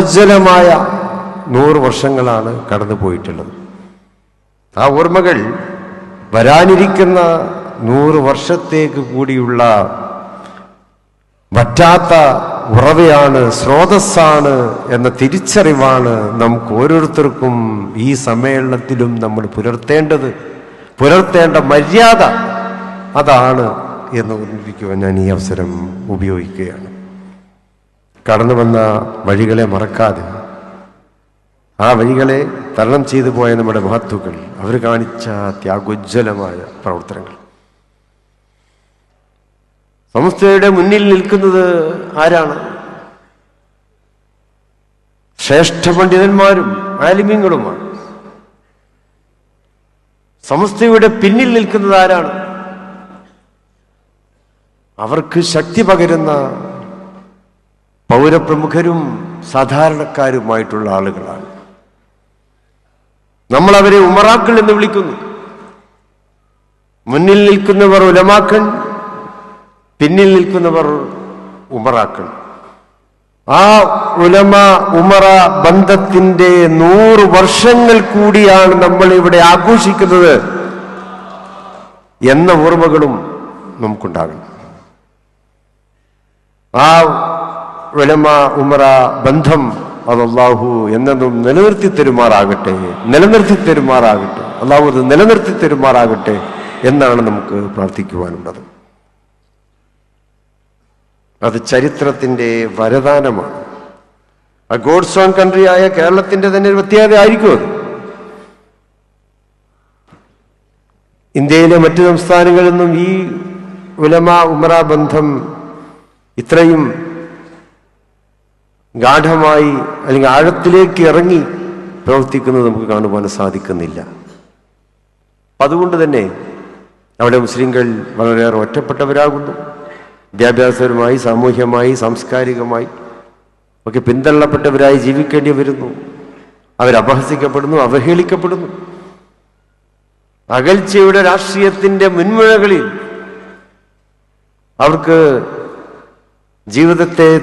ത്യാഗോജ്വലമായ നൂറ് വർഷങ്ങളാണ് കടന്നു പോയിട്ടുള്ളത്. ആ ഓർമ്മകൾ വരാനിരിക്കുന്ന നൂറ് വർഷത്തേക്ക് കൂടിയുള്ള വറ്റാത്ത ഉറവയാണ് സ്രോതസ്സാണ് എന്ന തിരിച്ചറിവാണ് നമുക്ക് ഓരോരുത്തർക്കും ഈ സമ്മേളനത്തിലും നമ്മൾ പുലർത്തേണ്ടത്. പുലർത്തേണ്ട മര്യാദ അതാണ് എന്ന് ഓർമ്മിപ്പിക്കുവാൻ ഞാൻ ഈ അവസരം ഉപയോഗിക്കുകയാണ്. കടന്നു വന്ന വഴികളെ മറക്കാതെ ആ വഴികളെ തരണം ചെയ്തു പോയ നമ്മുടെ മഹത്വകൾ അവർ കാണിച്ച ത്യാഗോജ്വലമായ പ്രവർത്തനങ്ങൾ. സംസ്ഥയുടെ മുന്നിൽ നിൽക്കുന്നത് ആരാണ്? ശ്രേഷ്ഠ പണ്ഡിതന്മാരും ആലിമ്യങ്ങളുമാണ്. സംസ്ഥയുടെ പിന്നിൽ നിൽക്കുന്നത് ആരാണ്? അവർക്ക് ശക്തി പകരുന്ന പൗരപ്രമുഖരും സാധാരണക്കാരുമായിട്ടുള്ള ആളുകളാണ്. നമ്മൾ അവരെ ഉമറാക്കൾ എന്ന് വിളിക്കുന്നു. മുന്നിൽ നിൽക്കുന്നവർ ഉലമാക്കൾ പിന്നിൽ നിൽക്കുന്നവർ ഉമറാക്കൾ. ആ ഉലമ ഉമറ ബന്ധത്തിന്റെ നൂറ് വർഷങ്ങൾ കൂടിയാണ് നമ്മൾ ഇവിടെ ആഘോഷിക്കുന്നത് എന്ന ഓർമ്മകളും നമുക്കുണ്ടാകണം. ആ ഉലമ ഉമറ ബന്ധം അത് അള്ളാഹു എന്നും നിലനിർത്തി തരുമാറാകട്ടെ നിലനിർത്തി തരുമാറാകട്ടെ അള്ളാഹു അത് നിലനിർത്തി തരുമാറാകട്ടെ എന്നാണ് നമുക്ക് പ്രാർത്ഥിക്കുവാനുള്ളത്. അത് ചരിത്രത്തിന്റെ വരദാനമാണ്. ആ ഗോഡ്സ് കൺട്രി ആയ കേരളത്തിന്റെ തന്നെ ഒരു പ്രത്യേകത ആയിരിക്കും അത്. ഇന്ത്യയിലെ മറ്റു സംസ്ഥാനങ്ങളിൽ നിന്നും ഈ ഉലമ ഉമറ ബന്ധം ഇത്രയും ഗാഠമായി അല്ലെങ്കിൽ ആഴത്തിലേക്ക് ഇറങ്ങി പ്രവർത്തിക്കുന്നത് നമുക്ക് കാണുവാൻ സാധിക്കുന്നില്ല. അതുകൊണ്ട് തന്നെ അവിടെ മുസ്ലിങ്ങൾ വളരെയേറെ ഒറ്റപ്പെട്ടവരാകുന്നു. വിദ്യാഭ്യാസപരമായി സാമൂഹ്യമായി സാംസ്കാരികമായി ഒക്കെ പിന്തള്ളപ്പെട്ടവരായി ജീവിക്കേണ്ടി വരുന്നു. അവരപഹസിക്കപ്പെടുന്നു അവഹേളിക്കപ്പെടുന്നു. അകൽച്ചയുടെ രാഷ്ട്രീയത്തിന്റെ മുൻമുഴകളിൽ അവർക്ക് ജീവിതത്തെ